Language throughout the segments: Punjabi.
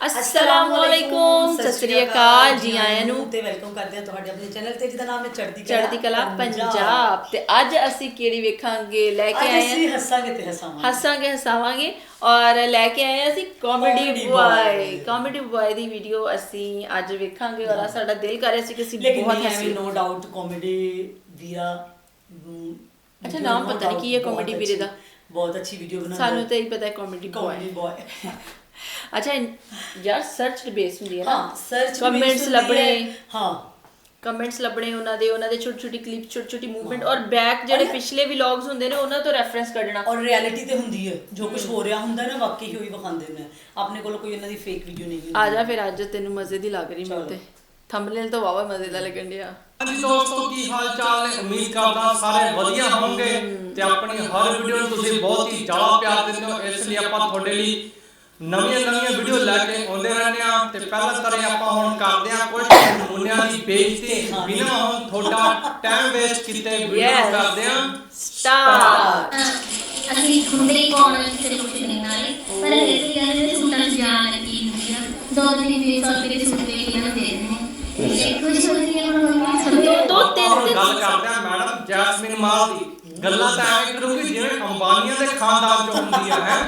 ਅਸਲਾਮੁਅਲੈਕੁਮ ਸਤਿ ਸ੍ਰੀ ਅਕਾਲ ਜੀ ਆਇਆਂ ਨੂੰ ਤੇ ਵੈਲਕਮ ਕਰਦੇ ਹਾਂ ਤੁਹਾਡੇ ਆਪਣੇ ਚੈਨਲ ਤੇ ਜਿਹਦਾ ਨਾਮ ਹੈ ਚੜ੍ਹਦੀ ਕਲਾ ਚੜ੍ਹਦੀ ਕਲਾ ਪੰਜਾਬ। ਤੇ ਅੱਜ ਅਸੀਂ ਕਿਹੜੀ ਵੇਖਾਂਗੇ? ਲੈ ਕੇ ਆਏ ਹਾਂ। ਅਸੀਂ ਹੱਸਾਂਗੇ ਤੇ ਹਸਾਵਾਂਗੇ। ਹੱਸਾਂਗੇ ਹਸਾਵਾਂਗੇ। ਔਰ ਲੈ ਕੇ ਆਏ ਹਾਂ ਅਸੀਂ ਕਾਮੇਡੀ ਬੁਆਏ ਕਾਮੇਡੀ ਬੁਆਏ ਦੀ ਵੀਡੀਓ ਅਸੀਂ ਅੱਜ ਵੇਖਾਂਗੇ। ਔਰ ਸਾਡਾ ਦਿਲ ਕਰ ਰਿਹਾ ਸੀ ਕਿ ਅਸੀਂ ਬਹੁਤ ਹੱਸੀ। ਨੋ ਡਾਊਟ ਕਾਮੇਡੀ ਵੀਰਾ ਅੱਛਾ ਨਾਮ ਪਤਾ ਨਹੀਂ ਕੀ ਹੈ ਕਾਮੇਡੀ ਵੀਰੇ ਦਾ। ਬਹੁਤ ਅੱਛੀ ਵੀਡੀਓ ਬਣਾਉਂਦਾ ਸਾਨੂੰ ਤਾਂ ਹੀ ਪਤਾ ਹੈ ਕਾਮੇਡੀ ਬੁਆਏ ਅੱਛਾ ਯਾਰ ਸਰਚ ਬੇਸ ਹੁੰਦੀ ਹੈ ਨਾ। ਹਾਂ ਸਰਚ ਕਮੈਂਟਸ ਲੱਭਣੇ। ਹਾਂ। ਕਮੈਂਟਸ ਲੱਭਣੇ ਉਹਨਾਂ ਦੇ ਉਹਨਾਂ ਦੇ ਛੋਟੀ ਛੋਟੀ ਕਲਿੱਪ ਛੋਟੀ ਛੋਟੀ ਮੂਵਮੈਂਟ ਔਰ ਬੈਕ ਜਿਹੜੇ ਪਿਛਲੇ ਵਲੌਗਸ ਹੁੰਦੇ ਨੇ ਉਹਨਾਂ ਤੋਂ ਰੈਫਰੈਂਸ ਕੱਢਣਾ। ਔਰ ਰਿਐਲਿਟੀ ਤੇ ਹੁੰਦੀ ਹੈ। ਜੋ ਕੁਝ ਹੋ। ਰਿਹਾ ਹੁੰਦਾ ਨਾ ਵਾਕਈ ਹੋਈ ਵਿਖਾਉਂਦੇ ਨੇ। ਆਪਣੇ ਕੋਲ ਕੋਈ ਇਹਨਾਂ ਦੀ ਫੇਕ ਵੀਡੀਓ ਨਹੀਂ ਹੁੰਦੀ। ਆ ਜਾ ਫਿਰ ਅੱਜ ਤੈਨੂੰ ਮਜ਼ੇ ਦੀ ਲੱਗ ਰਹੀ ਮੈਨੂੰ ਤੇ। ਥੰਬਨੇਲ ਤੋਂ ਵਾਵਾ ਮਜ਼ੇ ਦਾ ਲੱਗਣ ਡਿਆ। ਹਾਂਜੀ ਦੋਸਤੋ ਕੀ ਹਾਲ ਚਾਲ ਨੇ? ਉਮੀਦ ਕਰਦਾ ਸਾਰੇ ਵਧੀਆ ਹੋਵੋਗੇ ਤੇ ਆਪਣੀ ਹਰ ਵੀਡੀਓ ਨੂੰ ਤੁਸੀਂ ਬਹੁਤ ਹੀ ਜ਼ਿਆਦਾ ਪਿਆਰ ਦਿੰਦੇ ਹੋ। ਇਸ ਲਈ ਆਪਾਂ ਤੁਹਾਡੇ ਲਈ ਨਵੀਆਂ ਨਵੀਆਂ ਵੀਡੀਓ ਲੈ ਕੇ ਆਉਂਦੇ ਰਹਿੰਦੇ ਆ ਤੇ ਪਹਿਲਾਂ ਤਰ੍ਹਾਂ ਆਪਾਂ ਹੁਣ ਕਰਦੇ ਆ ਕੁਝ ਨਮੂਨਿਆਂ ਦੀ ਬੇਇੱਜ਼ਤੀ ਬਿਨਾਂ ਹੁਣ ਤੁਹਾਡਾ ਟਾਈਮ ਵੇਸਟ ਕੀਤੇ ਵੀਡੀਓ. ਕਰਦੇ ਆ ਸਟਾਰ ਅਸੀਂ ਹੁੰਦੇ ਹੀ ਕੌਣ ਕਿਸੇ ਨੂੰ ਕੁਝ ਨਹੀਂ ਨਾਲੇ ਪਰ ਇਹ ਕਹਿੰਦੇ ਸੂਟਾਂ ਦੀ ਜਾਨ ਕੀ ਹੁੰਦੀ ਆ। ਦੋ ਦਿਨ ਦੇ ਸੌ ਦੇ ਸੂਟ ਦੇ ਇਹਨਾਂ ਦੇ ਦਿੰਦੇ ਨੇ ਤੇ ਕੁਝ ਹੁੰਦੀ ਹੈ ਉਹਨਾਂ ਨੂੰ ਦੋ ਦੋ ਤਿੰਨ ਤਿੰਨ ਗੱਲ ਕਰਦੇ ਆ ਮੈਡਮ ਜੈਸਮਿਨ ਮਾਲ ਦੀ। ਗੱਲਾਂ ਤਾਂ ਐਵੇਂ ਕਰੂਗੀ ਜਿਵੇਂ ਅੰਬਾਨੀਆਂ ਦੇ ਖਾਨਦਾਨ ਚੋਂ ਹੁੰਦੀ ਆ ਹੈ?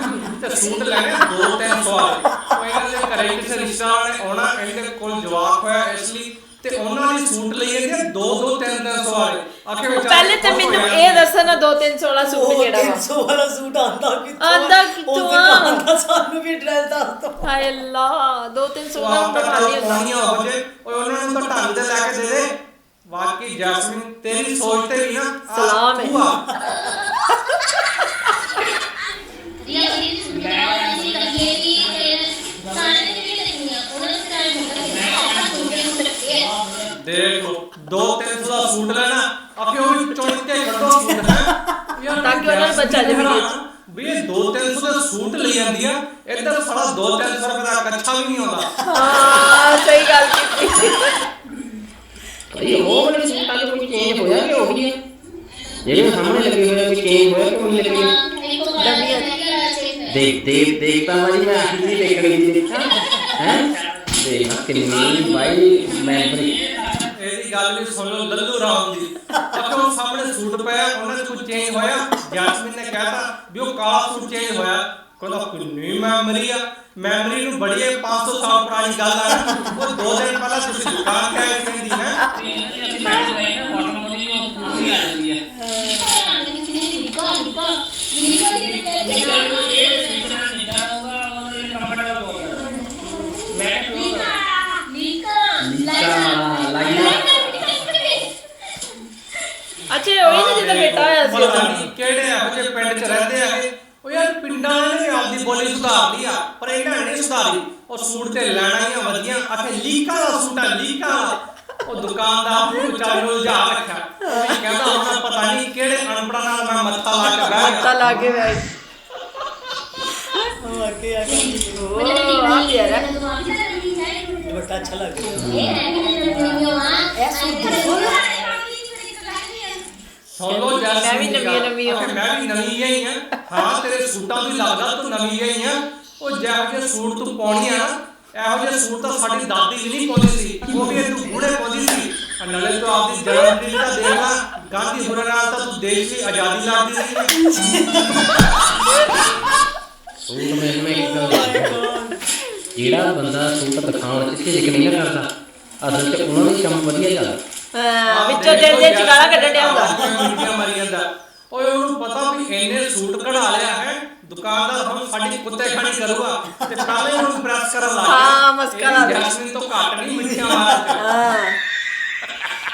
ਤੇ ਸੂਟ ਲੈਣੇ ਦੋ ਤਿੰਨ ਸੌ ਵਾਲੇ। ਉਹ ਇਹਨਾਂ ਦੇ ਘਰੇ ਕਿਸੇ ਰਿਸ਼ਤੇਦਾਰ ਨੇ ਆਉਣਾ ਇਹਦੇ ਕੋਲ ਜਵਾਕ ਹੋਇਆ ਇਸ ਲਈ ਤੇ ਉਹਨਾਂ ਲਈ ਸੂਟ ਲਈ ਦੋ ਦੋ ਤਿੰਨ ਤਿੰਨ ਸੌ ਵਾਲੇ। ਆਖੇ ਵਿਚਾਰੇ ਪਹਿਲੇ ਤਾਂ ਮੈਨੂੰ। ਇਹ ਦੱਸਣਾ ਦੋ ਤਿੰਨ ਸੋਲਾ ਸੂਟ ਉਹ ਕਿਹੜਾ ਵਾ? 300 ਵਾਲਾ ਸੂਟ ਆਂਦਾ ਕਿੱਥੋਂ? ਆਂਦਾ ਕਿੱਥੋਂ ਉਹ ਆ? ਦੁਕਾਨ ਦਾ ਸਾਨੂੰ ਵੀ ਐਡਰੈਸ ਦੱਸ ਦੋ। ਹਾਏ ਅੱਲਾ ਦੋ ਤਿੰਨ ਉਹ ਸੋਲਾ ਆਪ ਤਾਂ ਤਾਂ। ਖਾਲੀ ਹੁੰਦਾ ਪਾਉਣੀਆਂ ਹੋ ਜੇ। ਓਏ ਉਹਨਾਂ ਨੂੰ ਤਾਂ ਢੰਗ ਦੇ ਲੈ ਕੇ ਦੇ ਦੇ। ਜੈਸਮਿਨ ਤੇਰੀ ਸੋਚ ਤੇ ਨਾ ਨੇ ਨੂੰ ਦੇਖ ਦੋ ਤਿੰਨ ਸੌ ਦਾ ਸੂਟ ਲੈਣਾ ਵੀ ਨੂੰ ਇਹ ਦੋ ਤਿੰਨ ਸੌ ਦਾ ਸੂਟ ਲਈ ਜਾਂਦੀ ਆ ਇੱਧਰ ਸਾਡਾ ਦੋ ਤਿੰਨ ਸੌ ਰੁਪਏ ਦਾ ਕੱਛਾ ਵੀ ਨਹੀਂ ਆਉਂਦਾ। ਹਾਂ ਸਹੀ ਗੱਲ ਕੀਤੀ ਇਹ ਉਹ ਵਾਲੇ ਸੂਟਾਂ ਦੇ ਕੋਈ ਚੇਂਜ ਹੋਇਆ ਕਿ ਉਹ ਹੀ ਹੈ ਹੋਇਆ ਕਿ ਉਹ ਨਹੀਂ ਲੱਗੇ ਹੋਏ? ਇੱਕ ਵਾਰ ਮੈਂ ਦੇਖ ਦੇਖ ਦੇਖ ਤਾਂ ਮਾਰੀ ਮੈਂ ਆਖੀ ਨਹੀਂ ਦੇਖਣੀ ਸੀ ਹੈ? ਦੇਖ ਕਿੰਨੀ ਬਾਈ ਮੈਮਰੀ ਇਹਦੀ ਗੱਲ ਵੀ ਸੁਣ ਲਓ ਲੱਲੂ ਰਾਮ ਦੀ। ਉਹ ਸਾਹਮਣੇ ਸੂਟ ਪਿਆ ਉਹਨਾਂ ਦੇ ਕੋਈ ਚੇਂਜ ਹੋਇਆ। ਜੈਸਮਿਨ ਨੇ ਕਹਿਤਾ ਵੀ ਉਹ ਕਾਲਾ ਸੂਟ ਚੇਂਜ ਹੋਇਆ। ਕਹਿੰਦਾ ਕਿੰਨੀ ਮੈਮਰੀ ਆ। ਮੈਮਰੀ ਨੂੰ ਬੜੀ 500 ਸਾਲ ਪੁਰਾਣੀ ਗੱਲ ਆ। ਉਹ ਦੋ ਦਿਨ ਪਹਿਲਾਂ ਤੁਸੀਂ ਦੁਕਾਨ ਤੇ ਆਏ ਕਹਿੰਦੀ ਹੈ ਅੱਛਾ ਇਹ ਉਹੀ ਨਾ ਜਿਹਦਾ ਬੇਟਾ ਹੋਇਆ ਸੀ ਪਤਾ ਨਹੀਂ ਕਿਹੜੇ ਇਹੋ ਜਿਹੇ ਪਿੰਡ 'ਚ ਰਹਿੰਦੇ ਆ? ਉਹ ਯਾਰ ਪਿੰਡਾਂ ਨੇ ਆਪਦੀ ਬੋਲੀ ਸੁਧਾਰ ਲਈ ਆ। ਪਰ ਇਹਨਾਂ ਨੇ ਨਹੀਂ ਸੁਧਾਰੀ ਉਹ ਸੂਟ ਤੇ ਲੈਣਾ ਹੀ ਵਧੀਆ ਆਖੇ ਲੀਕਾ ਦਾ ਸੂਟ ਆ ਲੀਕਾ। ਉਹ ਦੁਕਾਨਦਾਰ ਨੂੰ ਵਿਚਾਰੇ ਨੂੰ ਉਲਝਾ ਰੱਖਿਆ। ਉਹ ਵੀ ਕਹਿੰਦਾ ਹੁਣ ਪਤਾ ਨਹੀਂ ਕਿਹੜੇ ਅਨਪੜਾਂ ਨਾਲ ਮੈਂ ਮੱਥਾ ਲਾ ਕੇ ਬਹਿ ਗਿਆ ਲਾ ਕੇ ਬੈਠ ਹਾਂ, ਅੱਗੇ ਆ ਕੇ ਉਹ ਆ। ਪਿਆਰਾ ਦੁਪੱਟਾ ਅੱਛਾ ਲੱਗ ਰਿਹਾ ਸੁਣ ਲਓ ਜੈਸਮੀਨ ਮੈਂ ਵੀ ਨਵੀਂ-। ਨਵੀਂ ਹਾਂ। ਮੈਂ ਵੀ ਨਵੀਂ ਹੀ ਆ। ਹਾਂ ਤੇਰੇ ਸੂਟਾਂ ਦੀ ਲੱਗਦਾ ਤੂੰ ਨਵੀਂ ਹੀ ਆ। ਉਹ ਜਿਹੋ ਜਿਹੇ ਸੂਟ ਤੂੰ ਪਾਉਣੀ ਆ। ਨਾ ਇਹੋ ਜਿਹੇ ਸੂਟ ਤਾਂ ਸਾਡੀ ਦਾਦੀ ਵੀ ਨਹੀਂ ਪਾਉਂਦੀ ਸੀ। ਉਹ ਵੀ ਤੂੰ ਬੂੜੇ ਪਾਉਂਦੀ ਸੀ। ਨਾਲੇ ਤੂੰ ਆਪਦੀ ਜਨਮ ਦਿਨ ਦਾ ਦੇਖ ਲੈ। ਗਾਂਧੀ ਹੁਰਾਂ ਨਾਲ ਤਾਂ ਤੂੰ ਦੇਸ਼ ਦੀ ਆਜ਼ਾਦੀ ਲੜਦੀ ਹੈ ਸੂਟ ਮੈਂ ਮੈਂ ਇੱਕ। ਜਿਹੜਾ ਬੰਦਾ ਸੂਟ ਦਿਖਾਉਣ ਚ ਝਿਜਕ ਨਹੀਂ ਨਾ ਕਰਦਾ ਅਸਲ ਚ ਉਹਨਾਂ ਦੀ ਕੰਮ ਵਧੀਆ ਚੱਲਦਾ ਹਾਂ ਵਿੱਚੋਂ ਦਿਲ ਦੇ ਚਗਾਲਾ ਕੱਢਣ ਡਿਆ। ਹੁੰਦਾ ਹੁੰਦਾ ਮਰੀ ਜਾਂਦਾ। ਓਏ ਉਹਨੂੰ ਪਤਾ ਵੀ ਇੰਨੇ ਸੂਟ ਕਢਾ ਲਿਆ ਹੈ। ਦੁਕਾਨਦਾਰ ਹੁਣ ਸਾਡੀ ਕੁੱਤੇ ਖਾਣੀ ਕਰੂਗਾ। ਤੇ ਪਹਿਲੇ ਉਹਨੂੰ ਪ੍ਰੈਸ ਕਰਨ ਲੱਗ ਗਿਆ। ਹਾਂ, ਮਸਕਾ ਲਾ ਲਿਆ। ਜੈਸਮੀਨ ਤੋਂ ਘੱਟ ਨਹੀਂ ਮਿੱਠੀਆਂ ਮਾਰਦਾ ਹਾਂ।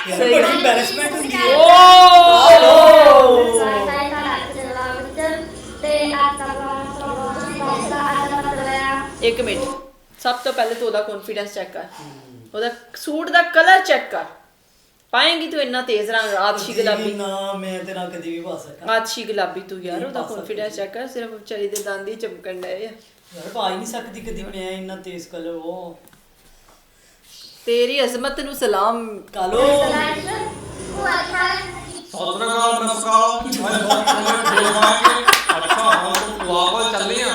ਯਾਰ ਸਹੀ। ਬੜੀ embarrassment ਹੁੰਦੀ ਹੈ। ਓ! ਇੱਕ ਮਿੰਟ। ਸਭ ਤੋਂ ਪਹਿਲੇ ਤੂੰ ਉਹਦਾ ਕੌਨਫੀਡੈਂਸ ਚੈੱਕ ਕਰ। ਉਹਦਾ ਸੂਟ ਦਾ ਕਲਰ ਚੈੱਕ ਕਰ। ਪਾਏਂਗੀ ਤੂੰ ਇੰਨਾ ਤੇਜ਼ ਰੰਗ ਆਤਸ਼ੀ ਗੁਲਾਬੀ। ਨਾ ਮੈਂ ਤੇਰਾ ਕਦੀ ਵੀ ਪਾ ਸਕਾਂ। ਆਤਸ਼ੀ ਗੁਲਾਬੀ ਤੂੰ ਯਾਰ ਉਹਦਾ। ਕੌਨਫੀਡੈਂਸ ਚੈੱਕ ਕਰ ਸਿਰਫ ਵਿਚਾਰੀ ਦੇ ਦੰਦ ਹੀ ਚਮਕਣ ਡਏ ਆ। ਯਾਰ ਪਾ ਹੀ ਨਹੀਂ ਸਕਦੀ ਕਦੀ ਮੈਂ ਇੰਨਾ ਤੇਜ਼ ਕਲਰ ਉਹ। ਤੇਰੀ ਅਜ਼ਮਤ ਨੂੰ ਸਲਾਮ। ਕਾਲੋ। ਸਤਿਕਾਰ ਨਮਸਕਾਰ ਅੱਜ ਬਹੁਤ ਬਹੁਤ ਦੇਵਾਂਗੇ ਅੱਛਾ ਹੁਣ ਤੋਂ ਚੱਲੇ ਆ।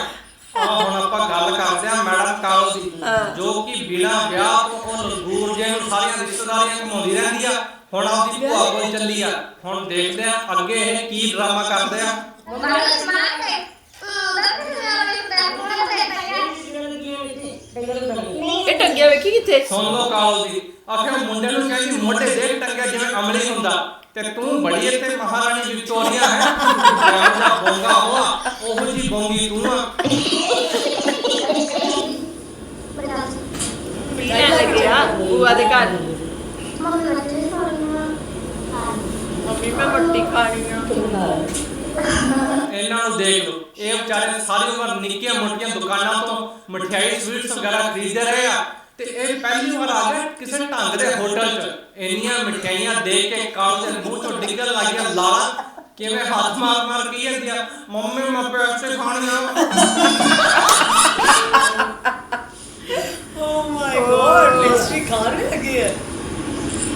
ਆ ਹੁਣ ਆਪਾਂ ਗੱਲ ਕਰਦੇ ਆ ਮੈਡਮ ਕਾਲੋ ਦੀ ਜੋ ਕਿ ਬਿਨਾ ਵਿਆਹ ਤੋਂ ਉਹ ਲੰਗੂਰ ਜੇ ਨੂੰ ਸਾਰੀਆਂ ਰਿਸ਼ਤੇਦਾਰੀਆਂ ਘਮਾਉਂਦੀ ਰਹਿੰਦੀ ਆ ਹੁਣ ਆਪਦੀ ਭੂਆ ਕੋਲ ਚੱਲੀ ਆ। ਹੁਣ ਦੇਖਦੇ ਆ ਅੱਗੇ ਇਹ ਕੀ ਡਰਾਮਾ ਕਰਦੇ ਆ। ਇਹ ਟੰਗਿਆ ਵੇਖੀ ਕਿੱਥੇ ਸੁਣ ਲਓ ਕਾਲੋ ਦੀ। ਆਖੇ ਮੁੰਡੇ ਨੂੰ ਕਹਿੰਦੀ ਮੋਢੇ ਦੇਖ ਟੰਗਿਆ ਜਿਵੇਂ ਅਮਲੀ ਹੁੰਦਾ। ਤੇ ਤੂੰ ਬੜੀ ਇੱਥੇ ਮਹਾਰਾਣੀ ਵਿਕਟੋਰੀਆ ਹੈ। ਜਿਹੜਾ ਬੋਂਗਾ ਹੋਆ। ਉਹੋ ਜੀ ਬੋਂਗੀ ਤੂੰ ਆ। ਪੀਣ ਲੱਗਿਆ ਬੂਆ ਦੇ ਘਰ। ਮੰਮੀ ਮੈਂ ਮੱਟੀ ਖਾਣੀ ਆ। ਇਹਨਾਂ ਨੂੰ ਦੇਖ ਲਓ। ਇਹ ਵਿਚਾਰੇ ਸਾਰੀ ਉਮਰ ਨਿੱਕੀਆਂ ਮੋਟੀਆਂ ਦੁਕਾਨਾਂ ਤੋਂ ਮਠਿਆਈ ਸਵੀਟਸ ਵਗੈਰਾ ਖਰੀਦਦੇ ਰਹੇ ਆ। ਤੇ ਇਹ ਪਹਿਲੀ ਵਾਰ ਆ ਗਏ ਕਿਸੇ ਢੰਗ ਦੇ ਹੋਟਲ 'ਚ। ਇੰਨੀਆਂ ਮਠਿਆਈਆਂ ਦੇਖ ਕੇ ਕਾਲ ਦੇ ਮੂੰਹ ਤੋਂ ਡਿੱਗਣ ਲੱਗੀਆਂ ਲਾਲਾਂ। ਕਿਵੇਂ ਹੱਥ ਮਾਰ ਮਾਰ ਕੀ ਜਾਂਦੀ ਆ ਮੰਮੀ ਮੈਂ ਪੈਸੇ ਖਾਣੀਆਂ ਓ ਮਾਈ ਗॉड ਪੇਸਟਰੀ ਖਾ ਰਹੇ ਲੱਗੇ ਹੈ।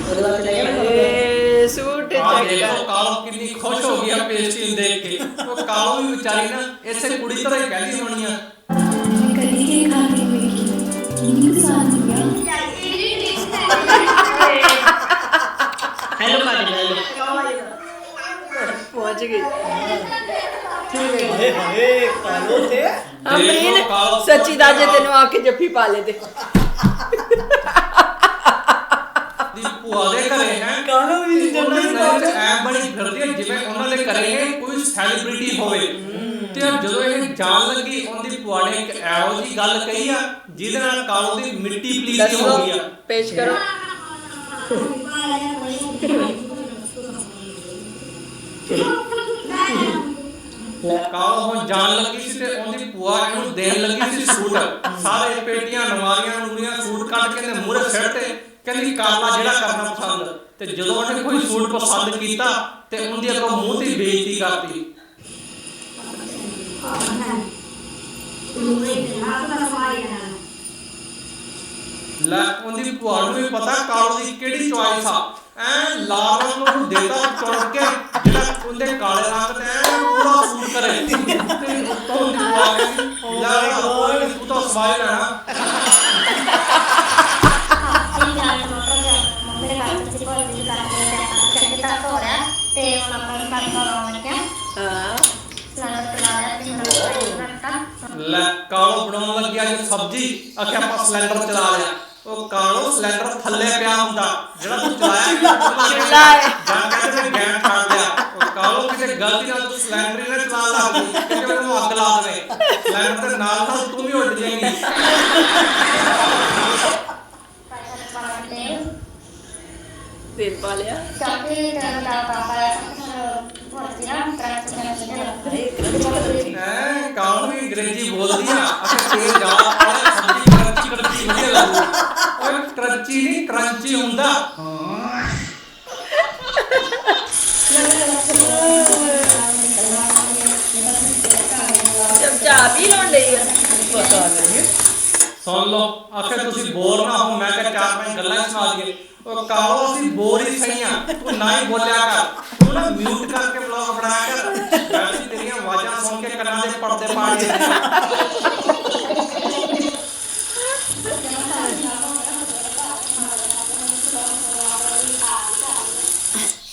ਉਹਦੇ ਬਾਅਦ ਲੈ ਏ ਸੂਟ ਆ ਚੈੱਕ ਦੇਖੋ ਕਾਲੋ ਕਿੰਨੀ ਖੁਸ਼ ਹੋ ਗਈ ਆ ਪੇਸਟਰੀ ਦੇਖ ਕੇ। ਉਹ ਕਾਲੋ ਵੀ ਵਿਚਾਰੀ ਨਾ ਇਸੇ ਕੁੜੀ ਤਰ੍ਹਾਂ ਹੀ ਕਹਿੰਦੀ ਹੋਣੀ ਆ। ਹੈਲੋ ਕਾਜੀ ਪਹੁੰਚ ਗਈ ਹਾਏ ਹਾਏ ਕਾਲੋ ਤੇ ਅਮਰੀਨ ਸੱਚੀ ਦਾ ਜੇ ਤੈਨੂੰ ਆ ਕੇ ਜੱਫੀ ਪਾ ਲੇ ਤੇ। ਦੇ ਘਰੇ। ਹੈ ਕਾਲੋ ਵੀ ਨਹੀਂ ਉਹਨਾਂ ਦੇ ਘਰੇ ਐ ਬਣੀ ਫਿਰਦੀ ਹੈ ਜਿਵੇਂ ਉਹਨਾਂ ਦੇ ਘਰੇ ਕੋਈ ਸੈਲੀਬ੍ਰਿਟੀ ਹੋਵੇ। ਤੇ ਜਦੋਂ ਇਹ ਜਾਣ ਲੱਗੀ ਉਹਦੀ ਨੇ ਇੱਕ ਇਹੋ ਜੀ ਗੱਲ ਕਹੀ ਆ ਜਿਹਦੇ ਨਾਲ ਕਾਲੂ ਦੀ ਮਿੱਟੀ ਪਲੀਤੀ ਹੋ ਗਈ ਆ। ਪੇਸ਼ ਕਰੋ। ਕਾਲੂ ਹੁਣ ਜਾਣ ਲੱਗੀ ਸੀ ਤੇ ਉਹਦੀ ਭੂਆ ਇਹਨੂੰ ਦੇਣ ਲੱਗੀ ਸੀ ਸੂਟ। ਸਾਰੇ ਪੇਟੀਆਂ ਨਵਾਰੀਆਂ ਨੂਰੀਆਂ ਸੂਟ ਕੱਢ ਕੇ ਤੇ ਮੂਹਰੇ ਸਿਰ ਤੇ ਕਹਿੰਦੀ ਕਰ ਲਾ ਜਿਹੜਾ ਕਰਨਾ ਪਸੰਦ, ਤੇ ਜਦੋਂ ਉਹਨੇ ਕੋਈ ਸੂਟ ਪਸੰਦ ਕੀਤਾ, ਤੇ ਉਹਦੀ ਅੱਗੋਂ ਮੂੰਹ ਤੇ ਬੇਇੱਜ਼ਤੀ ਕਰਤੀ। ਲੈ, ਉਹਦੀ ਭੂਆ ਨੂੰ ਵੀ ਪਤਾ ਕਾਲੂ ਦੀ ਕਿਹੜੀ ਚੁਆਇਸ ਆ। ਐ ਲਾਲ ਰੰਗ ਨੂੰ ਦੇਤਾ ਚੁਣ ਕੇ, ਜਿਹੜਾ ਉਹਦੇ ਕਾਲੇ ਰੰਗ ਤੇ ਐਨ ਪੂਰਾ ਸੂਟ ਕਰੇ। ਤੇ ਉੱਤੋਂ ਦੀ ਭੂਆ ਕਹਿੰਦੀ ਲੈ ਕੋਈ ਤਾਂ ਸਵਾਈ ਲੈਣਾ। ਕਾਲੋ ਬਣਾਉਣ ਲੱਗਿਆ ਜੇ ਸਬਜ਼ੀ ਆਖਿਆ ਆਪਾਂ ਸਿਲੰਡਰ ਚਲਾ ਲਿਆ। ਉਹ ਕਾਲੋ ਸਿਲੰਡਰ ਥੱਲੇ ਪਿਆ ਹੁੰਦਾ ਜਿਹੜਾ ਤੂੰ ਚਲਾਇਆ ਚੁੱਲ੍ਹਾ ਹੈ। ਜਾਂ ਕਹਿੰਦੇ ਗੈਸ ਛੱਡ ਲਿਆ ਉਹ ਕਾਲੋ ਕਿਤੇ ਗਲਤੀ ਨਾਲ ਤੂੰ ਸਿਲੰਡਰ ਹੀ ਨਾ ਚਲਾ ਲਾ ਕਿਤੇ ਉਹਨੂੰ ਅੱਗ ਲਾ ਦੇਵੇ। ਸਿਲੰਡਰ ਦੇ ਨਾਲ ਨਾਲ ਤੂੰ ਵੀ ਉੱਡ ਜਾਏਂਗੀ ਤੇਲ ਪਾ ਲਿਆ ਐ ਕਾਲੋ ਵੀ ਅੰਗਰੇਜ਼ੀ ਬੋਲਦੀ ਆ ਅਖੇ ਤੇਲ ਜਾ ਪਾਇਆ ਸਬਜ਼ੀ ਕਰੰਚੀ ਕਰੰਚੀ ਵਧੀਆ ਲੱਗੂ ਓਏ ਕਰੰਚੀ ਨਹੀਂ ਕਰੰਚੀ ਹੁੰਦਾ ਚਮਚਾ ਵੀ ਆ ਪਤਾ ਨਹੀਂ ਸੁਣ ਲਓ ਆਖੇ ਤੁਸੀਂ ਬੋਰ ਨਾ ਹੋ, ਮੈਂ ਕਿਹਾ ਚਾਰ ਪੰਜ ਗੱਲਾਂ ਹੀ ਸੁਣਾ ਦਈਏ। ਉਹ ਕਾਲੋ ਅਸੀਂ ਬੋਰ ਹੀ ਸਹੀ ਆ ਤੂੰ ਨਾ ਹੀ ਬੋਲਿਆ ਕਰ। ਤੂੰ ਨਾ ਮਿਊਟ ਕਰਕੇ ਬਲੌਗ ਬਣਾਇਆ ਕਰ। ਵੈਸੇ ਤੇਰੀਆਂ ਆਵਾਜ਼ਾਂ ਸੁਣ ਕੇ ਕੰਨਾਂ ਦੇ ਪਰਦੇ ਪਾ ਕੇ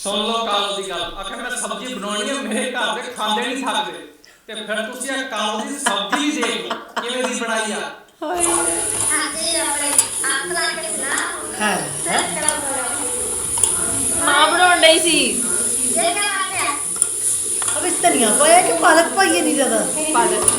ਸੁਣ ਲਓ ਕਾਲੋ ਦੀ ਗੱਲ। ਆਖੇ ਮੈਂ ਸਬਜ਼ੀ ਬਣਾਉਣੀ ਹੈ ਮੇਰੇ ਘਰ ਦੇ ਖਾਂਦੇ ਨਹੀਂ ਸਕਦੇ ਤੇ ਫਿਰ ਤੁਸੀਂ ਇਹ ਕਾਲੋ ਦੀ ਸਬਜ਼ੀ ਦੇਖ ਲਓ ਕਿਵੇਂ ਦੀ ਬਣਾਈ ਆ। ਹੈ ਮਾਂ ਬਣਾਉਣ ਡਈ ਸੀ। ਅਬ ਇਸ ਧਨੀਆ ਪਾਇਆ ਕਿ ਪਾਲਕ ਪਾਈਏ ਨਹੀਂ ਜ਼ਿਆਦਾ? ਪਾਲਕ।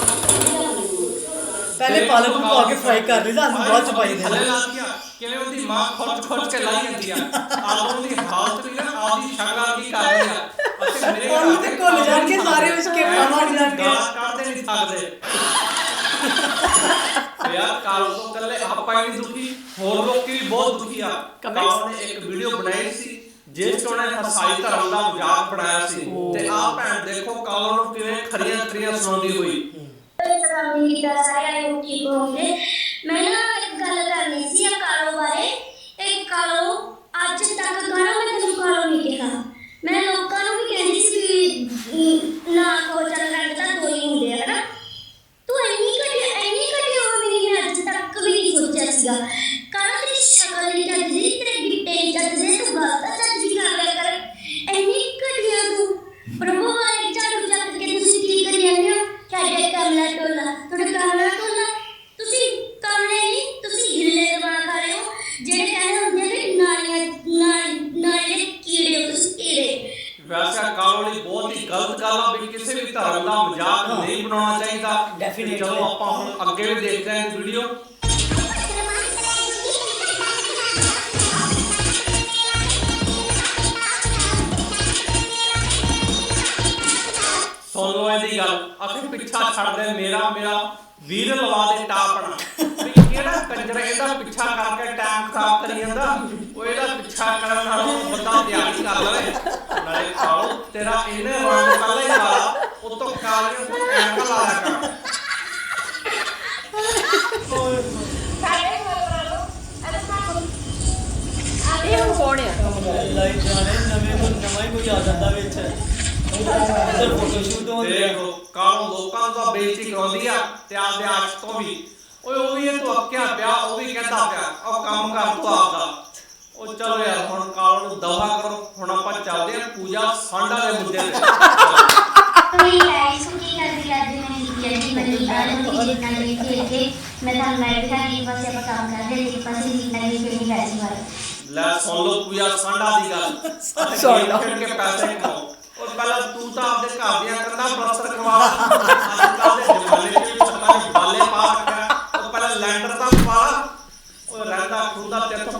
ਪਹਿਲੇ ਪਾਲਕ ਨੂੰ ਪਾ ਕੇ ਫਰਾਈ ਕਰ ਲਈ ਸਾਨੂੰ ਬਾਅਦ ਚ ਪਾਈ ਥੱਲੇ ਦੇਣਾ ਲਾ ਦਿੱਤੀਆਂ ਕਿਵੇਂ ਉਹਦੀ ਮਾਂ ਖੁਰਚ ਖੁਰਚ ਕੇ ਲਾਈ ਜਾਂਦੀ ਆ। ਆਪ ਉਹਦੀ ਹਾਲਤ ਵੀ ਨਾ ਆਪਦੀ ਸ਼ਕਲ ਕੀ ਕਰਦੀ ਆ। ਉਹਨੂੰ ਤੇ ਘੁੱਲ ਜਾਣਗੇ ਸਾਰੇ ਵਿੱਚ ਕੇ ਪਾਵਾਂ ਜਾਣਗੇ। ਗਾਲਾਂ ਕੱਢਦੇ ਨਹੀਂ ਸਕਦੇ ਯਾਰ ਕਾਲ ਤੋਂ ਕੱਲੇ ਆਪਾਂ ਹੀ ਨਹੀਂ ਦੁਖੀ ਹੋਰ ਲੋਕੀ ਵੀ ਬਹੁਤ ਦੁਖੀ ਆ। ਕਾਲ ਨੇ ਇੱਕ ਵੀਡੀਓ ਬਣਾਈ ਸੀ ਜਿਸ ਚ ਉਹਨੇ ਹਸਾਈ ਧਰਮ ਦਾ ਮਜ਼ਾਕ ਬਣਾਇਆ ਸੀ। ਤੇ ਆਹ ਭੈਣ ਦੇਖੋ ਕਾਲ ਨੂੰ ਕਿਵੇਂ ਖਰੀਆਂ ਖਰੀਆਂ ਸੁਣਾਉਂਦੀ ਹੋਈ। ਮੈਂ ਨਾ ਇੱਕ ਗੱਲ ਕਰਨੀ ਸੀ ਆ ਕਾਲੋ ਬਾਰੇ ਇਹ ਕਾਲੋ ਅੱਜ ਤੱਕ ਗਾਣਾ ਮੈਂ ਤੈਨੂੰ ਕਾਲੋ ਨਹੀਂ ਕਿਹਾ ਮੈਂ ਲੋਕਾਂ ਨੂੰ ਵੀ ਕਹਿੰਦੀ ਸੀ ਵੀ ਅਮ, ਨਾ ਕੋ ਚੱਲ ਰੰਗ ਤਾਂ ਦੋ ਹੀ ਹੁੰਦੇ ਆ ਨਾ ਤੂੰ ਇੰਨੀ ਘਟੀਆ ਸੀਗਾ ਕਾਲਾ ਤੇਰੀ ਸ਼ਕਲ ਨਹੀਂ ਚੱਜਦੀ ਤੇਰੇ ਗਿੱਟੇ ਨਹੀਂ ਚੱਜਦੇ ਤੂੰ ਗੱਲ ਤਾਂ ਚੱਜਦੀ ਕਰ ਲਿਆ ਕਰ ਇੰਨੀ ਘਟੀਆ ਤੂੰ ਪ੍ਰਭੂ ਵਾਲੇ ਝਾੜੂ ਚੱਕ ਕੇ ਤੁਸੀਂ ਕੀ ਕਰੀ ਜਾਂਦੇ ਹੋ ਸਾਡੇ ਕਮਲਾ ਟੋਲਾ ਤੁਹਾਡਾ ਕਮਲਾ ਟੋਲਾ ਤੁਸੀਂ ਕਮਲੇ ਨਹੀਂ ਤੁਸੀਂ ਹਿੱਲੇ ਦਵਾ ਖਾ ਰਹੇ ਹੋ ਜਿਹੜੇ ਕਹਿੰਦੇ ਹੁੰਦੇ ਨੇ ਨਾਲੀਆਂ ਨਾਲੀ ਨਾਲੀ ਕੀੜੇ ਹੋ ਤੁਸੀਂ ਕੀੜੇ। ਵੈਸੇ ਕਾਲੋਨੀ ਬਹੁਤ ਹੀ ਗਲਤ ਗੱਲ ਆ ਵੀ ਕਿਸੇ ਵੀ ਧਰਮ ਦਾ ਮਜ਼ਾਕ ਨਹੀਂ ਬਣਾਉਣਾ ਚਾਹੀਦਾ। Definitely. ਚਲੋ ਆਪਾਂ ਹੁਣ ਅੱਗੇ ਵੀ ਦੇਖਦੇ ਹਾਂ ਵੀਡੀਓ ਸੁਣ ਲਓ ਇਹਦੀ ਗੱਲ। ਅਸੀਂ ਪਿੱਛਾ ਛੱਡ ਦੇ ਮੇਰਾ ਮੇਰਾ ਵੀਰ ਲਵਾ ਦੇ ਟਾਪਣਾ ਵੀ ਕਿਹੜਾ ਕੰਜਰ ਇਹਦਾ ਪਿੱਛਾ ਕਰਕੇ ਟਾਈਮ ਖਰਾਬ ਕਰੀ ਜਾਂਦਾ ਉਹ ਇਹਦਾ ਪਿੱਛਾ ਕਰਨ ਨਾਲੋਂ ਬੰਦਾ ਦਿਹਾੜੀ ਕਰ ਲਵੇ। ਨਾਲੇ ਖਾਓ ਤੇਰਾ ਇਹਨੇ ਰੰਗ ਪਹਿਲਾਂ ਹੀ ਕਾਲਾ ਉਤੋਂ ਕਾਲੀਆਂ ਤੋਂ ਐਨਕ ਲਾ ਲਿਆ ਕਰ। ਇਹ ਹੁਣ ਕੌਣ ਆ? ਲਾਈਟ ਜਾਣੇ ਨਵੇਂ ਕੋਈ ਨਵਾਂ ਹੀ ਕੋਈ ਆ ਜਾਂਦਾ ਵਿੱਚ ਇਧਰ ਫੋਟੋ ਸ਼ੂਟ ਹੋ ਰਿਹਾ ਦੇਖੋ ਕਾਲੋਂ ਲੋਕਾਂ ਦਾ ਬੇਇੱਜ਼ਤੀ ਕਰਾਉਂਦੀ ਆ ਤੇ ਆਪਦੇ ਆਸ਼ ਤੋਂ ਵੀ। ਓਏ ਉਹ ਵੀ ਇਹ ਤੋਂ ਅੱਕਿਆ ਪਿਆ ਉਹ ਵੀ ਕਹਿੰਦਾ ਪਿਆ ਉਹ ਕੰਮ ਕਰ ਤੂੰ ਆਪਦਾ। ਉਹ ਚਲੋ ਯਾਰ ਹੁਣ ਕਾਲੋਂ ਨੂੰ ਦਵਾ ਕਰੋ ਹੁਣ ਆਪਾਂ ਚੱਲਦੇ ਆ ਪੂਜਾ ਸਾਂਡਾ ਦੇ ਮੁੱਦੇ ਤੇ। ਮੇਰੀ ਲਾਈਫ ਕੀ ਕਰਦੀ ਅੱਜ ਮੈਂ ਜਲਦੀ ਬਣੀ ਆ ਰਹੀ ਜਿੰਨਾ ਲਈ ਖੇਡ ਕੇ ਮੈਂ ਤਾਂ ਮੈਂ ਤਾਂ ਇੱਕ ਪਾਸੇ ਆਪਾਂ ਕੰਮ ਕਰਦੇ ਇੱਕ ਪਾਸੇ ਵੀ ਲੱਗੀ ਖੇਡੀ ਕਰ ਸੀ ਵਾਰ ਲੈ ਸੁਣ ਲਓ ਪੂਜਾ ਸਾਂਡਾ ਦੀ ਗੱਲ। ਲਓ। ਕੇ ਪੈਸੇ ਕਮਾਓ ਉਹ ਪਹਿਲਾਂ ਤੂੰ ਤਾਂ ਆਪਦੇ ਘਰ ਦੀਆਂ ਕੰਧਾਂ ਪਲਸਤਰ ਕਰਵਾ ਅੱਜ ਕੱਲ੍ਹ ਦੇ ਜ਼ਮਾਨੇ 'ਚ ਵੀ ਛੱਤਾਂ 'ਚ ਬਾਲੇ ਪਾ ਰੱਖਿਆ ਉਹ ਪਹਿਲਾਂ ਲੈਂਟਰ ਦਾ ਪਾ ਉਹ ਰਹਿੰਦਾ ਖੁੰਦਾ ਤੇ ਤੋਂ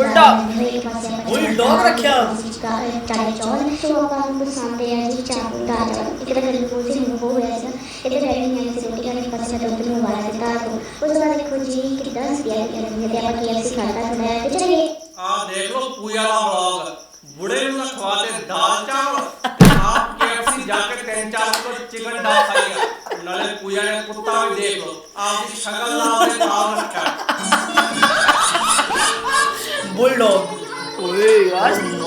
ਕੁਝ ਕਰ ਰਹੀ ਓਏ ਹੋਏ। ਇਸ ਕਰਕੇ ਪਹਿਲਾਂ ਮੈਨੂੰ ਤਾਂ ਭੁੱਖ ਲੱਗੀ ਇੱਕ ਤਾਂ ਨਹੀਂ ਬਹੁਤ ਪਹਿਲਾਂ ਸੀ ਸਫ਼ਾਈ ਆਪਾਂ ਲੈ ਕੇ ਕੀਤੀ ਥੋੜੀ ਜਿਹੀ ਸੀ ਨੇ ਕੋਈ ਚੱਕਰ ਨਹੀਂ ਉਸ ਵਾਲੇ ਓਏ। ਕੋਨਾ ਵੀ ਦੇ ਵਿੱਚ ਉਲਟਾ। ਇੱਕ ਪਾਸੇ ਆਪਾਂ ਓਏ, ਡੌਗ ਰੱਖਿਆ। ਚਾਰੇ ਚੌਲ ਤੋਂ ਆਪਾਂ ਨੂੰ ਪਸੰਦ ਹੈ ਜੀ ਚਾਹ ਦਾ ਚਾਵਲ ਇੱਕ ਤਾਂ ਗਰਮੀ ਬਹੁਤ ਸੀ ਮੈਨੂੰ ਹੋ ਹੋਇਆ ਸੀ ਇਹਦੇ ਡੈਡੀ ਨੇ ਆਈ ਸੀ ਰੋਟੀ ਖਾਣ ਇੱਕ ਪਾਸੇ ਦੁੱਧ ਨੂੰ ਵਾਲਾ ਦਿੱਤਾ ਤੋਂ ਉਸ ਤੋਂ ਬਾਅਦ ਦੇਖੋ ਜੀ ਕਿੱਦਾਂ ਚਲੇ ਗਏ ਆਹ ਦੇਖ ਲਓ ਪੂਜਾ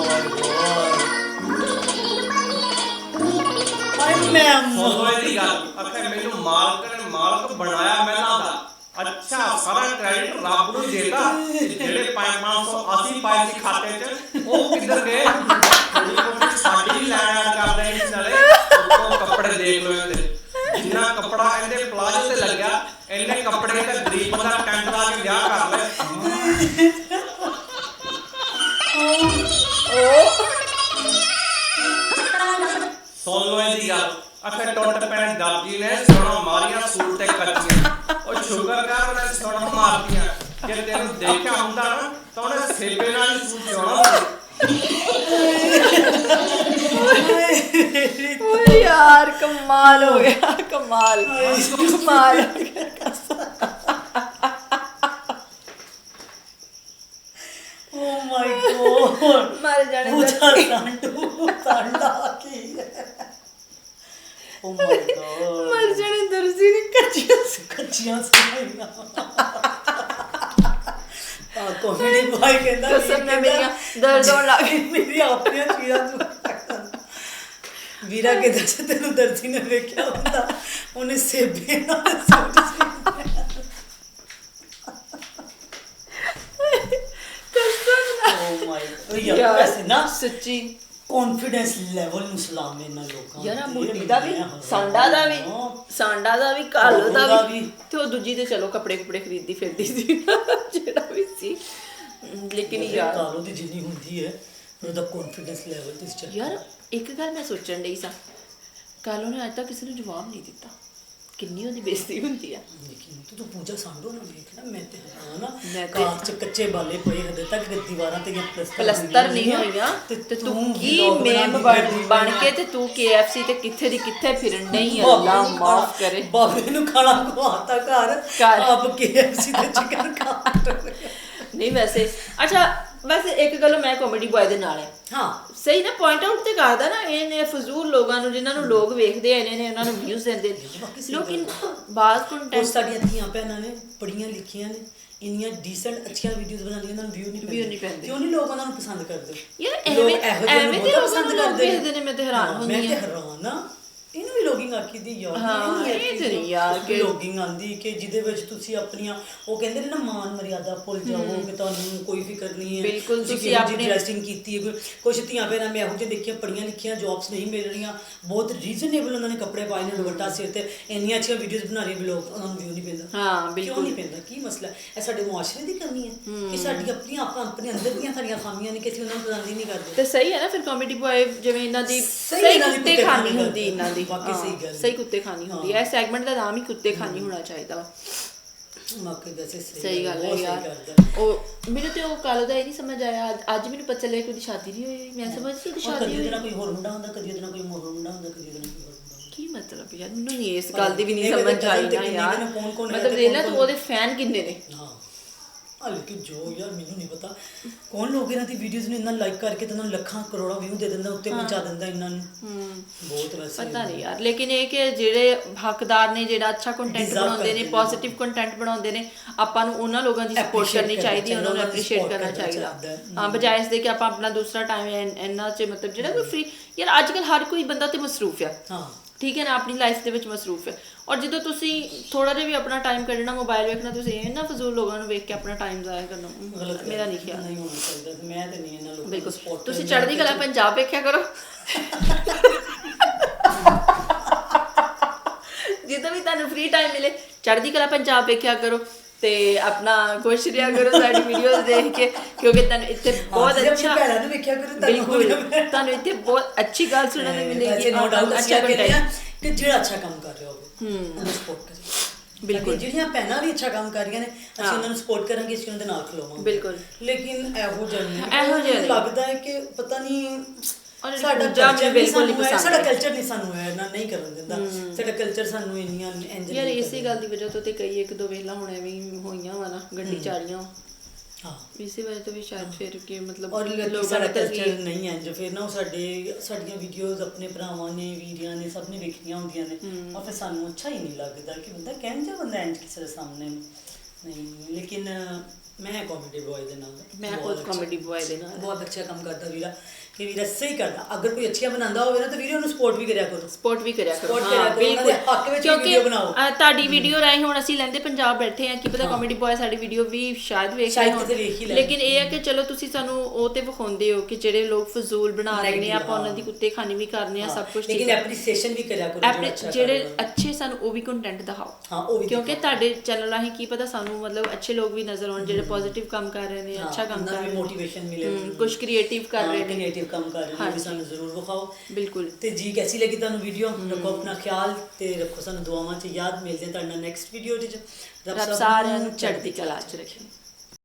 ਦਾ ਗੱਲ ਅਖੇ ਮੈਨੂੰ ਮਾਲਕ ਨੇ ਮਾਲਕ ਬਣਾਇਆ ਮਹਿਲਾ ਦਾ ਅੱਛਾ ਸਾਰਾ ਕ੍ਰੈਡਿਟ ਰੱਬ ਨੂੰ ਦੇਤਾ ਜਿਹੜੇ 580 ਪਾਏ ਸੀ ਖਾਤੇ 'ਚ ਉਹ ਕਿੱਧਰ ਗਏ ਸਾਡੀ ਲੈਣ ਕਰਦੇ ਇਸ ਨਾਲੇ ਉੱਤੋਂ ਕੱਪੜੇ ਦੇਖ ਲਓ ਇਹਦੇ ਜਿੰਨਾ ਕੱਪੜਾ ਇਹਦੇ ਪਲਾਜ਼ੋ ਤੇ ਲੱਗਿਆ ਇੰਨੇ ਕੱਪੜੇ ਤੇ ਗਰੀਬ ਬੰਦਾ ਟੈਂਟ ਲਾ ਕੇ ਵਿਆਹ ਕਰ ਲੈ ਸੁਣ ਲਓ ਇਹਦੀ ਗੱਲ। ਅਖੇ ਟੁੱਟ ਪੈਣ ਦਰਜੀ ਨੇ ਸੋਨਾ ਮਾਰੀਆਂ ਸੂਟ ਤੇ ਕੱਚੀਆਂ। ਉਹ ਸ਼ੁਕਰ ਕਰ ਉਹਨੇ ਸੋਨਾ ਮਾਰਦੀਆਂ ਜੇ ਤੈਨੂੰ ਦੇਖਿਆ ਹੁੰਦਾ ਨਾ ਤਾਂ ਉਹਨੇ ਸੇਬੇ ਨਾਲ ਹੀ ਸੂਟ ਸਿਉਣਾ ਓਏ ਯਾਰ ਕਮਾਲ ਹੋ ਗਿਆ ਕਮਾਲ। ਕਮਾਲ ਓ ਮਾਈ ਗੋਡ ਮਰ ਜਾਣੇ ਪੂਜਾ ਦਾ ਸਾਂਡੂ ਸਾਂਡਾ ਕੀ ਓ ਮਾਈ ਗੋਡ ਮਰ ਜਾਣੇ ਦਰਜੀ ਨੇ ਕੱਚੀਆਂ ਕੱਚੀਆਂ ਸਵਾਈਆਂ ਆ ਕੋਮੇਡੀ ਬਾਈ ਕਹਿੰਦਾ ਵੀ ਕਸਮ ਨਾਲ ਕਹਿੰਦਾ, ਮੇਰੀਆਂ ਦਰਦ ਹੋਣ ਲੱਗ ਗਈ। ਮੇਰੀ ਆਪਣੀਆਂ ਚੀਜ਼ਾਂ ਤੂੰ ਵੀਰਾ ਕਹਿੰਦਾ ਜੇ ਤੈਨੂੰ ਦਰਜੀ ਨੇ ਵੇਖਿਆ ਹੁੰਦਾ। ਉਹਨੇ ਸੇਬੇ ਨਾਲ ਸੂਟ ਸੀਤਾ ਓ ਮਾਈ ਓ ਨਾ ਸੱਚੀ ਕੌਨਫੀਡੈਂਸ ਲੈਵਲ ਨੂੰ ਸਲਾਮ ਹੈ ਇਹਨਾਂ ਲੋਕਾਂ ਯਾਰ ਆਹ। ਮੋਟੀ ਦਾ ਵੀ ਮੈਂ ਹੈਰਾਨ ਸਾਂਡਾ ਦਾ ਵੀ ਹਾਂ। ਸਾਂਡਾ ਦਾ ਵੀ ਕਾਲੋ ਉਹਦਾ ਦਾ ਵੀ ਵੀ। ਤੇ ਉਹ ਦੂਜੀ ਤੇ ਚਲੋ ਕੱਪੜੇ ਕੁਪੜੇ ਖਰੀਦਦੀ ਫਿਰਦੀ ਸੀ ਜਿਹੜਾ ਵੀ ਸੀ ਲੇਕਿਨ ਯਾਰ ਕਾਲੋ ਦੀ ਜਿੰਨੀ ਹੁੰਦੀ ਹੈ ਉਹਦਾ ਕੌਨਫੀਡੈਂਸ ਲੈਵਲ ਤੇ ਚੱਲ ਯਾਰ ਇੱਕ ਗੱਲ ਮੈਂ ਸੋਚਣ ਡਈ ਸਾਂ ਕਾਲੋ ਨੇ ਅੱਜ ਤੱਕ ਕਿਸੇ ਨੂੰ ਜਵਾਬ ਨਹੀਂ ਦਿੱਤਾ ਕਿੰਨੀ ਉਹਦੀ ਬੇਇੱਜ਼ਤੀ ਹੁੰਦੀ ਆ? ਲੇਕਿਨ ਤੂੰ ਤਾਂ ਪੂਜਾ ਸਾਂਢੋ ਨਾ ਵੇਖਣਾ ਮੈਂ ਤੇ ਹਾਂ ਨਾ ਮੈਂ ਤੇ- ਕਾਰ ਚ ਕੱਚੇ ਬਾਲੇ ਪਏ ਹਦੇ ਤੱਕ ਦੀਵਾਰਾਂ ਤੇ ਜਾਂ ਪਲਸਤਰ ਪਲਸਤਰ ਨਹੀਂ ਹੋਈਆਂ। ਤੇ ਤੂੰ ਕੀ ਮੇਮ ਬਣ ਬਣ ਕੇ ਤੇ ਤੂੰ KFC ਤੇ ਕਿੱਥੇ ਦੀ ਕਿੱਥੇ ਫਿਰਨ ਨਹੀਂ ਅੱਲਾ ਮਾਫ ਕਰੇ। ਬਾਬੇ ਨੂੰ ਖਾਣਾ ਖਵਾਤਾ ਘਰ ਘਰ। ਆਪ KFC ਤੇ ਚਿਕਨ ਖਾ ਨਹੀਂ ਵੈਸੇ। ਅੱਛਾ ਵੈਸੇ ਇੱਕ ਗੱਲ ਮੈਂ ਕਾਮੇਡੀ ਬॉय ਦੇ ਨਾਲ ਹੈ। ਹਾਂ। ਸਹੀ ਨਾ ਪੁਆਇੰਟ ਆਊਟ ਤੇ ਕਰਦਾ ਨਾ ਇਹਨੇ ਫਜ਼ੂਲ ਲੋਕਾਂ ਨੂੰ ਜਿਨ੍ਹਾਂ ਨੂੰ ਲੋਕ ਵੇਖਦੇ ਆ ਇਹਨੇ ਨੇ ਉਹਨਾਂ ਨੂੰ ਵਿਊਜ਼ ਦਿੰਦੇ। ਨੇ। ਲੇਕਿਨ ਉਹ ਕੰਟੈਂਟ ਸਾਡੀਆਂ ਧੀਆਂ ਭੈਣਾਂ ਨੇ ਪੜੀਆਂ ਲਿਖੀਆਂ ਨੇ ਇੰਨੀਆਂ ਡੀਸੈਂਟ ਅੱਛੀਆਂ ਵੀਡੀਓਜ਼ ਬਣਾਉਂਦੀਆਂ ਉਹਨਾਂ ਨੂੰ ਵਿਊ ਨਹੀਂ View ਨਹੀਂ ਪੈਂਦੇ। ਕਿਉਂ ਨਹੀਂ ਲੋਕ ਉਹਨਾਂ ਨੂੰ ਪਸੰਦ ਕਰਦੇ। ਯਾਰ ਐਵੇਂ ਇਹੋ ਨੂੰ ਐਵੇਂ ਤੇ ਪਸੰਦ ਨੂੰ ਕਰਦੇ ਨੇ। ਮੈਂ ਤੇ ਹੈਰਾਨ ਹਾਂ, ਹੁੰਦੀ ਮੈਂ ਤੇ ਹੈਰਾਨ ਆ। ਇਹਨੂੰ ਵੀ ਲੋਗਿੰਗ ਆਖੀ ਦੀ ਯਾਰ ਹਾਂ, ਇਹ ਤੇ ਨਹੀਂ ਯਾਰ ਕਿ- ਲੋਗਿੰਗ ਆਂਦੀ ਕਿ ਜਿਹਦੇ ਵਿੱਚ ਤੁਸੀਂ ਆਪਣੀਆਂ ਉਹ ਕਹਿੰਦੇ ਨੇ ਨਾ ਮਾਨ ਮਰਿਆਦਾ ਭੁੱਲ ਜਾਓ ਕਿ ਤੁਹਾਨੂੰ ਕੋਈ ਫਿਕਰ ਨਹੀਂ ਹੈ। ਬਿਲਕੁਲ, ਤੁਸੀਂ ਆਪਣੀ ਆਪਣੇ- ਡਰੈਸਿੰਗ ਕੀਤੀ ਹੈ ਕੁਝ ਧੀਆਂ ਭੈਣਾਂ ਮੈਂ ਇਹੋ ਜਿਹੇ ਦੇਖੀਆਂ ਪੜੀਆਂ ਲਿਖੀਆਂ ਜੌਬਸ ਨਹੀਂ ਮਿਲ ਰਹੀਆਂ। ਬਹੁਤ ਰੀਜ਼ਨੇਬਲ ਉਹਨਾਂ ਨੇ ਕੱਪੜੇ ਪਾਏ ਨੇ ਦੁਪੱਟਾ ਸਿਰ ਤੇ। ਇੰਨੀਆਂ ਅੱਛੀਆਂ ਵੀਡੀਓਜ਼ ਬਣਾ ਰਹੇ ਵੀ ਲੋਕ ਉਹਨਾਂ ਨੂੰ ਵਿਊ ਨਹੀਂ ਪੈਂਦਾ। ਹਾਂ ਕਿਉਂ ਬਿਲਕੁਲ। ਨਹੀਂ ਪੈਂਦਾ? ਕੀ ਮਸਲਾ? ਹੈ? ਇਹ ਸਾਡੇ ਮੁਆਸ਼ਰੇ ਦੀ ਕਰਨੀ ਹੈ ਕਿ ਸਾਡੀ ਆਪਣੀਆਂ ਆਪਾਂ ਆਪਣੇ ਅੰਦਰ ਦੀਆਂ ਸਾਡੀਆਂ ਖਾਮੀਆਂ ਨੇ ਕਿ ਅਸੀਂ ਉਹਨਾਂ ਨੂੰ ਪਸੰਦ ਹੀ ਨਹੀਂ ਕਰਦੇ। ਤੇ ਸਹੀ ਹੈ ਨਾ ਫਿਰ ਕਾਮੇਡੀ ਬॉय ਜਿਵੇਂ ਇਹਨਾਂ ਦੀ ਸਹੀ ਸਹੀ ਇਹਨਾਂ ਦੀ ਕੁੱਤੇ ਹੁੰਦੀ ਇਹਨਾਂ ਦੀ। ਬਾਕੀ ਸਹੀ ਗੱਲ। ਸਹੀ ਕੁੱਤੇ ਖਾਨੀ ਹੁੰਦੀ ਹੈ। ਸੈਗਮੈਂਟ ਦਾ ਨਾਮ ਹੀ ਕੁੱਤੇ ਖਾਨੀ ਹੋਣਾ ਚਾਹੀਦਾ। ਵਾ ਵੈਸੇ ਸਹੀ ਗੱਲ ਹੈ ਯਾਰ। ਉਹ ਮੈਨੂੰ ਤੇ ਉਹ ਕੱਲ ਦਾ ਇਹ ਨਹੀਂ ਸਮਝ ਆਇਆ। ਅੱਜ- ਅੱਜ ਮੈਨੂੰ ਪਤਾ ਚੱਲਿਆ ਕਿ ਉਹਦੀ ਸ਼ਾਦੀ ਨਹੀਂ ਹੋਈ। ਮੈਂ ਸਮਝ ਸੀ ਉਹਦੀ ਉਹ ਸ਼ਾਦੀ ਹੋਈ ਨਾਲ ਕੋਈ ਹੋਰ ਮੁੰਡਾ ਹੁੰਦਾ ਕਦੀ ਉਹਦੇ ਨਾਲ ਕੋਈ ਹੋਰ ਮੁੰਡਾ ਹੁੰਦਾ ਕਦੀ ਉਹਦੇ ਨਾਲ ਕੋਈ ਹੋਰ ਮੁੰਡਾ ਹੁੰਦਾ। ਕੀ ਮਤਲਬ ਯਾਰ? ਮੈਨੂੰ ਨਹੀਂ ਇਸ ਗੱਲ ਦੀ ਵੀ ਨਹੀਂ ਸਮਝ ਆਈ ਨਾ ਯਾਰ। ਕਿੰਨੇ ਹੈ ਮਤਲਬ ਤੇ ਦੇਖ ਲੈ ਕੌਣ ਤੂੰ ਉਹਦੇ ਫੈਨ ਕਿੰਨੇ ਨੇ? ਹਾਂ। ਆ ਲੇਕਿਨ ਜੋ ਯਾਰ ਮੈਨੂੰ ਨਹੀਂ ਪਤਾ। ਕੌਣ ਲੋਕ ਇਹਨਾਂ ਦੀ ਵੀਡੀਓਜ਼ ਨੂੰ ਇੰਨਾ ਲਾਈਕ ਕਰਕੇ ਤੇ ਉਹਨਾਂ ਨੂੰ ਲੱਖਾਂ ਕਰੋੜਾਂ ਵਿਊ ਦੇ ਦਿੰਦਾ ਉੱਤੇ ਪਹੁੰਚਾ ਦਿੰਦਾ ਇਹਨਾਂ ਨੂੰ। ਬਹੁਤ ਵੈਸੇ ਪਤਾ ਨਹੀਂ ਯਾਰ ਲੇਕਿਨ ਇਹ ਕਿ ਜਿਹੜੇ ਹੱਕਦਾਰ ਨੇ ਜਿਹੜਾ ਅੱਛਾ ਕੰਟੈਂਟ ਬਣਾਉਂਦੇ ਨੇ। ਪੋਜ਼ਿਟਿਵ ਕੰਟੈਂਟ ਬਣਾਉਂਦੇ ਨੇ ਆਪਾਂ ਨੂੰ ਉਹਨਾਂ ਲੋਕਾਂ ਦੀ ਸਪੋਰਟ ਕਰਨੀ ਚਾਹੀਦੀ ਉਹਨਾਂ ਨੂੰ ਐਪਰੀਸ਼ੀਏਟ ਕਰਨਾ ਚਾਹੀਦਾ। ਹਾਂ ਬਜਾਏ ਇਸ ਦੇ ਕਿ ਆਪਾਂ ਆਪਣਾ ਦੂਸਰਾ ਟਾਈਮ ਇੰਨਾ ਚ ਮਤਲਬ ਜਿਹੜਾ ਕੋਈ ਫ੍ਰੀ ਯਾਰ ਅੱਜ ਕੱਲ ਹਰ ਕੋਈ ਬੰਦਾ ਤੇ ਮਸਰੂਫ ਆ। ਹਾਂ। ਠੀਕ ਹੈ ਨਾ ਆਪਣੀ ਲਾਈਫ ਦੇ ਵਿੱਚ ਮਸਰੂਫ ਹੈ। ਔਰ ਜਦੋਂ ਤੁਸੀਂ ਥੋੜਾ ਜਿਹਾ ਵੀ ਆਪਣਾ ਟਾਈਮ ਕੱਢਣਾ ਮੋਬਾਈਲ ਵੇਖਣਾ ਤੁਸੀਂ ਇਹਨਾਂ ਫਜ਼ੂਲ ਲੋਕਾਂ ਨੂੰ ਵੇਖ ਕੇ ਆਪਣਾ ਟਾਈਮ ਜ਼ਾਇਆ ਕਰਨਾ। ਮੇਰਾ ਨਹੀਂ ਖਿਆਲ। ਨਹੀਂ ਹੋਣਾ ਚਾਹੀਦਾ ਮੈਂ ਤੇ ਨਹੀਂ ਇਹਨਾਂ ਲੋਕਾਂ ਨੂੰ ਬਿਲਕੁਲ। support ਤੁਸੀਂ ਚੜ੍ਹਦੀ ਕਲਾ ਪੰਜਾਬ ਵੇਖਿਆ ਕਰੋ। ਜਦੋਂ ਵੀ ਤੁਹਾਨੂੰ ਫ੍ਰੀ ਟਾਈਮ ਮਿਲੇ ਚੜ੍ਹਦੀ ਕਲਾ ਪੰਜਾਬ ਵੇਖਿਆ ਕਰੋ। ਤੇ ਆਪਣਾ ਖੁਸ਼ ਰਿਹਾ ਕਰੋ ਸਾਡੀ ਵੀਡੀਓਜ਼ ਦੇਖ ਕੇ ਕਿਉਂਕਿ ਤੁਹਾਨੂੰ ਇੱਥੇ ਬਹੁਤ ਅੱਛਾ ਭੈਣਾਂ ਨੂੰ ਵੇਖਿਆ ਕਰੋ, ਤੁਹਾਨੂੰ ਬਿਲਕੁਲ ਤੁਹਾਨੂੰ ਇੱਥੇ ਬਹੁਤ ਅੱਛੀ ਗੱਲ ਸੁਣਨ ਨੂੰ ਮਿਲੇਗੀ ਅੱਛਾ ਕੰਟੈਂਟ ਹਾਂ ਕਿ ਜਿਹੜਾ ਅੱਛਾ ਕੰਮ ਕਰ ਰਿਹਾ ਹੋਵੇ ਉਹਨੂੰ ਸਪੋਰਟ ਕਰੇ ਬਿਲਕੁਲ। ਜਿਹੜੀਆਂ ਭੈਣਾਂ ਵੀ ਅੱਛਾ ਕੰਮ ਕਰ ਰਹੀਆਂ ਨੇ ਅਸੀਂ ਉਹਨਾਂ ਨੂੰ ਸਪੋਰਟ ਕਰਾਂਗੇ ਅਸੀਂ ਉਹਨਾਂ ਦੇ ਨਾਲ ਖਲੋਵਾਂਗੇ ਬਿਲਕੁਲ। ਲੇਕਿਨ ਇਹੋ ਜਿਹਾ ਨਹੀਂ ਇਹੋ ਜਿਹਾ ਨਹੀਂ। ਲੱਗਦਾ ਹੈ ਕਿ ਪਤਾ ਨਹੀਂ ਔਰ ਸਾਡਾ ਕਲਚਰ ਬਿਲਕੁਲ ਨਹੀਂ ਨਹੀਂ ਸਾਡਾ ਪਸੰਦ ਕਲਚਰ ਨਹੀਂ ਸਾਨੂੰ ਹੈ ਨਾ ਨਹੀਂ ਕਰਨ ਦਿੰਦਾ। ਸਾਡਾ ਕਲਚਰ ਸਾਨੂੰ ਇੰਨੀਆਂ ਇੰਜ ਯਾਰ ਇਸੇ ਗੱਲ ਦੀ ਵਜ੍ਹਾ ਤੋਂ ਤੇ ਕਈ ਇੱਕ ਦੋ ਵੇਲਾ ਹੁਣ ਐਵੇਂ ਹੋਈਆਂ ਵਾ ਨਾ ਗੱਡੀ ਚਾੜੀਆਂ ਹਾਂ। ਇਸੇ ਵਜ੍ਹਾ ਤੋਂ ਵੀ ਸ਼ਾਇਦ ਫਿਰ ਕਿ ਮਤਲਬ ਔਰ ਲੋਕਾਂ ਨੇ ਕਲਚਰ ਨਹੀਂ ਹੈ ਜੋ ਫਿਰ ਨਾ ਉਹ ਸਾਡੇ ਸਾਡੀਆਂ ਵੀਡੀਓਜ਼ ਆਪਣੇ ਭਰਾਵਾਂ ਨੇ ਵੀਰਿਆਂ ਨੇ ਸਭ ਨੇ ਵੇਖੀਆਂ ਹੁੰਦੀਆਂ ਨੇ। ਔਰ ਫਿਰ ਸਾਨੂੰ ਅੱਛਾ ਹੀ ਨਹੀਂ ਲੱਗਦਾ ਕਿ ਬੰਦਾ ਕਹਿਣ ਜਾ ਬੰਦਾ ਇੰਜ ਕਿਸੇ ਦੇ ਸਾਹਮਣੇ ਨਹੀਂ। ਲੇਕਿਨ ਮੈਂ ਕਾਮੇਡੀ ਬॉय ਦੇ ਨਾਲ ਮੈਂ ਅੱਛਾ- comedy boy ਦੇ ਨਾਲ। ਬਹੁਤ ਅੱਛਾ ਕੰਮ ਕਰਦਾ ਵੀਰਾ। ਕਿ ਵੀਰਾ ਸਹੀ ਕਰਦਾ। ਅਗਰ ਕੋਈ ਅੱਛੀਆਂ ਬਣਾਉਂਦਾ ਹੋਵੇ ਨਾ ਤਾਂ ਵੀਰੇ ਉਹਨੂੰ ਸਪੋਰਟ ਵੀ ਕਰਿਆ ਕਰੋ। ਸਪੋਰਟ ਵੀ ਕਰਿਆ ਕਰੋ। Support ਕਰਿਆ ਹਾਂ ਕਰੋ, ਉਹਨਾਂ ਬਿਲਕੁਲ। ਦੇ ਹੱਕ ਵਿੱਚ ਵੀ video ਬਣਾਓ। ਅ, ਤੁਹਾਡੀ ਵੀਡੀਓ ਰਾਹੀਂ ਹੁਣ ਅਸੀਂ ਲੈਂਦੇ ਪੰਜਾਬ ਬੈਠੇ ਆ ਕੀ ਪਤਾ ਕਾਮੇਡੀ ਬॉय ਸਾਡੀ ਵੀਡੀਓ ਵੀ ਸ਼ਾਇਦ ਵੇਖ ਸ਼ਾਇਦ। ਕਿਤੇ ਵੇਖ ਹੀ ਲੈਣ। ਲੇਕਿਨ ਇਹ ਹੈ ਕਿ ਚਲੋ ਤੁਸੀਂ ਸਾਨੂੰ ਉਹ ਤੇ ਵਿਖਾਉਂਦੇ ਹੋ ਕਿ ਜਿਹੜੇ ਲੋਕ ਫਜ਼ੂਲ ਬਣਾ ਰਹੇ ਨੇ Negative, ਆਪਾਂ ਉਹਨਾਂ ਹਾਂ। ਦੀ ਕੁੱਤੇ ਖਾਨੀ ਵੀ ਕਰਨੇ ਆ ਸਭ ਕੁਝ ਲੇਕਿਨ ਐਪਰੀਸੀਏਸ਼ਨ ਵੀ ਕਰਿਆ ਕਰੋ ਆਪਣੇ ਅੱਛਾ ਜਿਹੜੇ ਕਰਦਾ। ਅੱਛੇ ਸਾਨੂੰ ਉਹ ਵੀ ਕੰਟੈਂਟ ਦਿਖਾਓ। ਹਾਂ ਉਹ ਵੀ ਕਿਉਂਕਿ ਤੁਹਾਡੇ ਚੈਨਲ ਰਾਹੀਂ ਕੀ ਪਤਾ ਸਾਨੂੰ ਮਤਲਬ ਅੱਛੇ ਲੋਕ ਵੀ ਨਜ਼ਰ ਆਉਣ ਜਿਹੜੇ ਪੋਜ਼ਿਟਿਵ ਕੰਮ ਕਰ ਰਹੇ ਨੇ ਹਾਂ, ਅੱਛਾ ਕੰਮ ਉਹਨਾਂ ਕਰ ਨੂੰ ਰਹੇ ਨੇ। motivation ਮਿਲੇ। ਕੁਝ ਕ੍ਰੀਏਟਿਵ ਕਰ ਰਹੇ ਨੇ। ਕ੍ਰੀਏਟਿਵ ਕੰਮ ਕਰ ਰਹੇ ਉਹ ਵੀ। ਸਾਨੂੰ ਜ਼ਰੂਰ ਵਿਖਾਓ। ਬਿਲਕੁਲ। ਤੇ ਜੀ ਕੈਸੀ ਲੱਗੀ ਤੁਹਾਨੂੰ ਵੀਡੀਓ ਰੱਖੋ ਆਪਣਾ ਖਿਆਲ ਤੇ ਰੱਖੋ ਸਾਨੂੰ ਦੁਆਵਾਂ 'ਚ ਯਾਦ। ਮਿਲਦੇ ਹਾਂ ਤੁਹਾਡੇ ਨੈਕਸਟ ਵੀਡੀਓ 'ਚ ਰੱਬ ਸਾਰਿਆਂ ਨੂੰ ਚੜ੍ਹਦੀ ਕਲਾ 'ਚ ਰੱਖੇ।